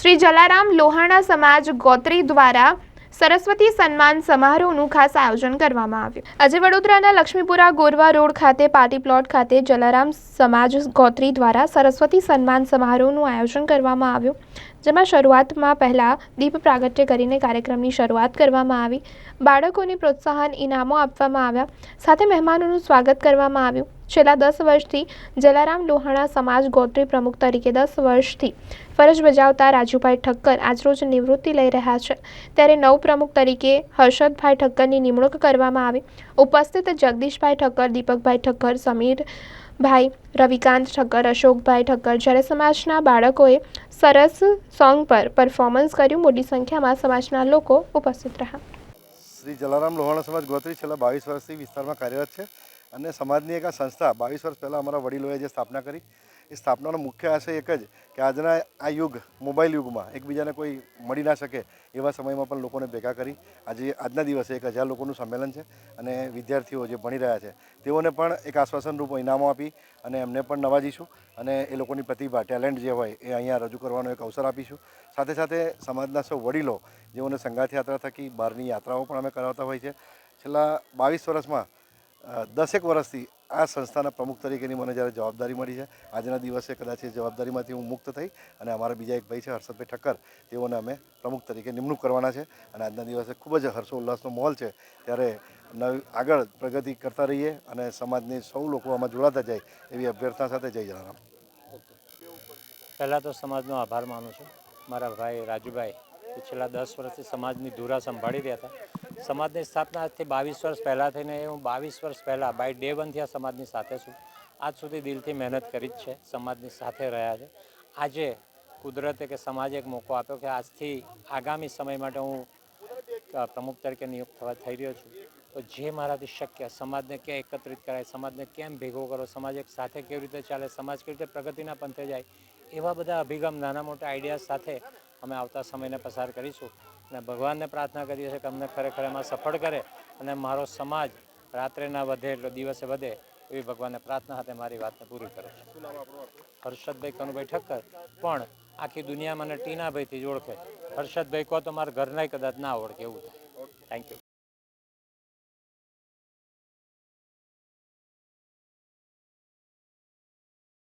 શ્રી જલારામ લોહાણા સમાજ ગોત્રી દ્વારા સરસ્વતી સન્માન સમારોહનું ખાસ આયોજન કરવામાં આવ્યું. આજે વડોદરાના લક્ષ્મીપુરા ગોરવા રોડ ખાતે પાર્ટી પ્લોટ ખાતે જલારામ સમાજ ગોત્રી દ્વારા સરસ્વતી સન્માન સમારોહનું આયોજન કરવામાં આવ્યું. જેમાં શરૂઆતમાં પહેલાં દીપ પ્રાગટ્ય કરીને કાર્યક્રમની શરૂઆત કરવામાં આવી. બાળકોને પ્રોત્સાહન, ઇનામો આપવામાં આવ્યા. સાથે મહેમાનોનું સ્વાગત કરવામાં આવ્યું. છેલ્લા દસ વર્ષથી જલારામ લોહાણા સમાજ ગોત્રી પ્રમુખ તરીકે દસ વર્ષથી ફરજ બજાવતા રાજુભાઈ ઠક્કર આજરોજ નિવૃત્તિ લઈ રહ્યા છે. ત્યારે નવ પ્રમુખ તરીકે હર્ષદભાઈ ઠક્કરની નિમણૂક કરવામાં આવી. ઉપસ્થિત જગદીશભાઈ ઠક્કર, દીપકભાઈ ઠક્કર, સમીરભાઈ, રવિકાંત ઠક્કર, અશોકભાઈ ઠક્કર જ્યારે સમાજના બાળકોએ સરસ સોંગ પર પરફોર્મન્સ કર્યું, મોટી સંખ્યામાં સમાજના લોકો ઉપસ્થિત રહ્યા. શ્રી જલારામ લોહાણા સમાજ ગોત્રી છેલ્લા બાવીસ વર્ષથી વિસ્તારમાં કાર્યરત છે. અને સમાજની એક આ સંસ્થા બાવીસ વર્ષ પહેલાં અમારા વડીલોએ જે સ્થાપના કરી એ સ્થાપનાનો મુખ્ય આશય એક જ કે આજના આ યુગ, મોબાઈલ યુગમાં એકબીજાને કોઈ મળી ના શકે એવા સમયમાં પણ લોકોને ભેગા કરી આજે આજના દિવસે એક હજાર લોકોનું સંમેલન છે અને વિદ્યાર્થીઓ જે ભણી રહ્યા છે તેઓને પણ એક આશ્વાસનરૂપ ઇનામો આપી અને એમને પણ નવાજીશું અને એ લોકોની પ્રતિભા, ટેલેન્ટ જે હોય એ અહીંયા રજૂ કરવાનો એક અવસર આપીશું. સાથે સાથે સમાજના સૌ વડીલો જેઓને સંગાથ યાત્રા થકી બહારની યાત્રાઓ પણ અમે કરાવતા હોય છે. છેલ્લા બાવીસ વર્ષમાં દસેક વર્ષથી આ સંસ્થાના પ્રમુખ તરીકેની મને જ્યારે જવાબદારી મળી છે, આજના દિવસે કદાચ એ જવાબદારીમાંથી હું મુક્ત થઈ અને અમારા બીજા એક ભાઈ છે, હર્ષદભાઈ ઠક્કર, તેઓને અમે પ્રમુખ તરીકે નિમણૂક કરવાના છે અને આજના દિવસે ખૂબ જ હર્ષોલ્લાસનો માહોલ છે. ત્યારે નવી આગળ પ્રગતિ કરતા રહીએ અને સમાજની સૌ લોકો આમાં જોડાતા જાય એવી અભ્યર્થના સાથે જય જલારામ. પહેલાં તો સમાજનો આભાર માનું છું. મારા ભાઈ રાજુભાઈ છેલ્લા દસ વર્ષથી સમાજની ધુરા સંભાળી રહ્યા હતા. સમાજની સ્થાપના આજથી બાવીસ વર્ષ પહેલાં થઈને હું બાવીસ વર્ષ પહેલાં બાય ડે વનથી આ સમાજની સાથે છું. આજ સુધી દિલથી મહેનત કરી જ છે, સમાજની સાથે રહ્યા છે. આજે કુદરતે કે સમાજે એક મોકો આપ્યો કે આજથી આગામી સમય માટે હું પ્રમુખ તરીકે નિયુક્ત થવા થઈ રહ્યો છું. તો જે મારાથી શક્ય, સમાજને ક્યાં એકત્રિત કરાય, સમાજને કેમ ભેગો કરો, સમાજ એક સાથે કેવી રીતે ચાલે, સમાજ કેવી રીતે પ્રગતિના પંથે જાય, એવા બધા અભિગમ, નાના મોટા આઈડિયા સાથે અમે આવતા સમયને પસાર કરીશું. અને ભગવાનને પ્રાર્થના કરીએ છીએ કે અમને ખરેખર એમાં સફળ કરે અને મારો સમાજ રાત્રે ના વધે એટલો દિવસે વધે એવી ભગવાનને પ્રાર્થના સાથે મારી વાતને પૂરી કરે છે. હર્ષદભાઈ કનુભાઈ ઠક્કર પણ આખી દુનિયા મને ટીનાભાઈથી જ ઓળખે. હર્ષદભાઈ કહો તો મારા ઘરના કદાચ ના ઓળખે એવું થાય. Thank you